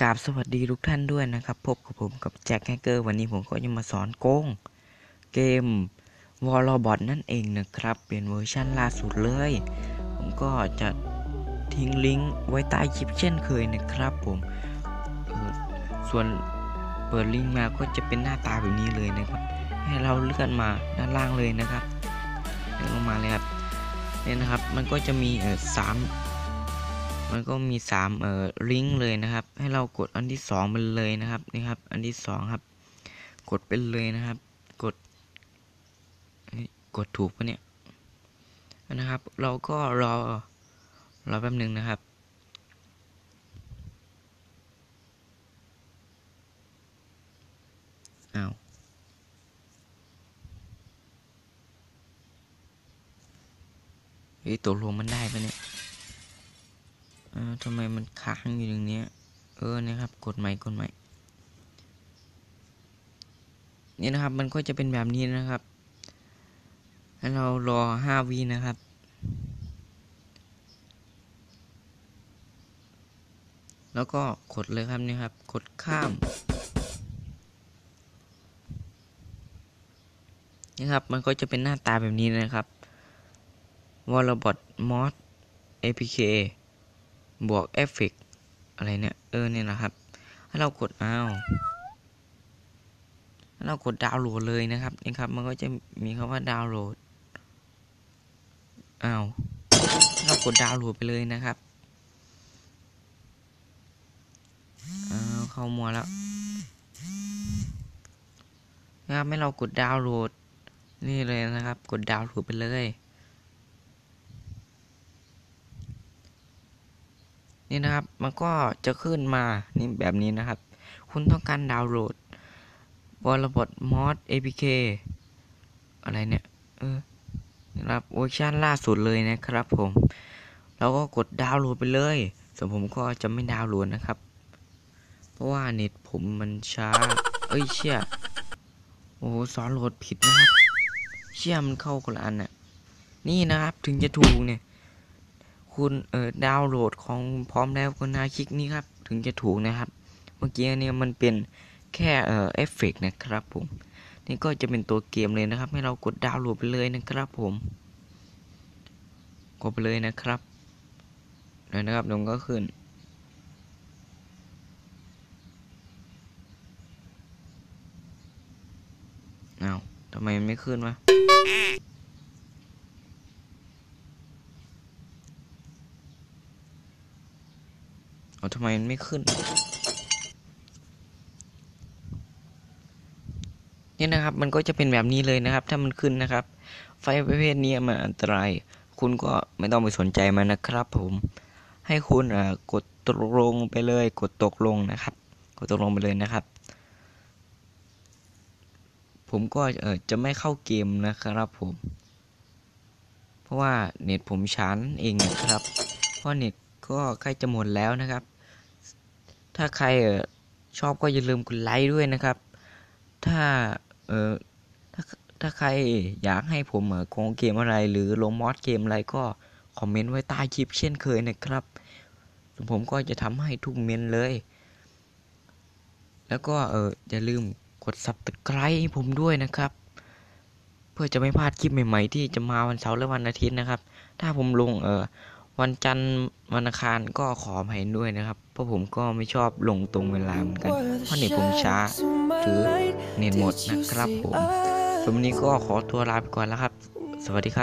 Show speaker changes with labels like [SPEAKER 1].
[SPEAKER 1] กราบสวัสดีทุกท่านด้วยนะครับ พบกับผมกับแจ็คแฮกเกอร์วันนี้ผมก็จะมาสอนโกง เกมวอลบอทนั่นเองนะครับ เป็นเวอร์ชั่นล่าสุดเลย ผมก็จะทิ้งลิงก์ไว้ใต้คลิปเช่นเคยนะครับผมส่วนเปิดลิงก์มาก็จะเป็นหน้าตาแบบนี้เลยนะครับ ให้เราเลื่อนมาด้านล่างเลยนะครับเลื่อนลงมาเลยครับเนี่ยนะครับ มันก็จะมีสาม มันก็มีสามเอ่อลิงก์เลยนะครับ ให้เรากดอันที่สองไปเลยนะครับนี่ครับ อันที่สองครับ กดไปเลยนะครับ กดกดถูกปะเนี่ยนะครับ เราก็รอรอแป๊บหนึ่งนะครับอ้าวเฮ้ยตกลงมันได้ปะเนี่ย ออทำไมมันค้างอยู่อย่างนี้เออนะครับ กดใหม่กดใหม่นี่นะครับ มันก็จะเป็นแบบนี้นะครับให้เรารอห้าวินะครับแล้วก็กดเลยครับนี่ครับ กดข้าม นี่ครับ มันก็จะเป็นหน้าตาแบบนี้นะครับ w a l l b o t Mod APK บวกเอฟเฟกอะไรเนี่ย เออเนี่ยนะครับให้เรากดเอาให้เรากดดาวน์โหลดเลยนะครับนี่ครับ มันก็จะมีคำว่าดาวน์โหลดอ้าวให้เรากดดาวน์โหลดไปเลยนะครับอ้าวเข้ามัวแล้วนะครับให้เรากดดาวน์โหลดนี่เลยนะครับ กดดาวน์โหลดไปเลย นี่นะครับ มันก็จะขึ้นมานี่แบบนี้นะครับ คุณต้องการดาวน์โหลดบอลบอทมอด APK อะไรเนี่ยเออนะครับเวอร์ชันล่าสุดเลยนะครับผม เราก็กดดาวน์โหลดไปเลย ส่วนผมก็จะไม่ดาวน์โหลดนะครับ เพราะว่าเน็ตผมมันช้า เอ้ยเชี่ยโอ้โหสอนโหลดผิดนะครับ เชี่ยมันเข้าคนละอันน่ะ นี่นะครับถึงจะถูกเนี่ย คุณเอ่อดาวน์โหลดของพร้อมแล้วก็นาคลิกนี้ครับ ถึงจะถูกนะครับ เมื่อกี้เนี่ยมันเป็นแค่เอ่อเอฟเฟกนะครับผมนี่ก็จะเป็นตัวเกมเลยนะครับ ให้เรากดดาวน์โหลดไปเลยนะครับผม กดไปเลยนะครับเลยนะครับลงก็ขึ้นเอาทำไมไม่ขึ้นวะ เอาทำไมมันไม่ขึ้นนี่นะครับมันก็จะเป็นแบบนี้เลยนะครับ ถ้ามันขึ้นนะครับ ไฟประเภทนี้มันอันตราย คุณก็ไม่ต้องไปสนใจมันนะครับผมให้คุณกดตกลงไปเลย กดตกลงนะครับ กดตกลงไปเลยนะครับ ผมก็เอจะไม่เข้าเกมนะครับผม เพราะว่าเน็ตผมชันเองนะครับ เพราะเน็ตก็ใกล้จะหมดแล้วนะครับ ถ้าใครเออชอบก็อย่าลืมกดไลค์ด้วยนะครับ ถ้าเออถ้าถ้าใครอยากให้ผมเออโกงเกมอะไร หรือลงมอดเกมอะไรก็คอมเมนต์ไว้ใต้คลิปเช่นเคยนะครับผมก็จะทำให้ทุกเมนเลย แล้วก็เอออย่าลืมกด subscribe ให้ผมด้วยนะครับ เพื่อจะไม่พลาดคลิปใหม่ ๆ ที่จะมาวันเสาร์และวันอาทิตย์นะครับ ถ้าผมลงเออ วันจันทร์วันอังคารก็ขออภัยด้วยนะครับ เพราะผมก็ไม่ชอบลงตรงเวลาเหมือนกัน เพราะเน็ตผมช้าหรือเน็ตหมดนะครับผมสำหรับวันนี้ก็ขอตัวลาไปก่อนแล้วครับ สวัสดีครับ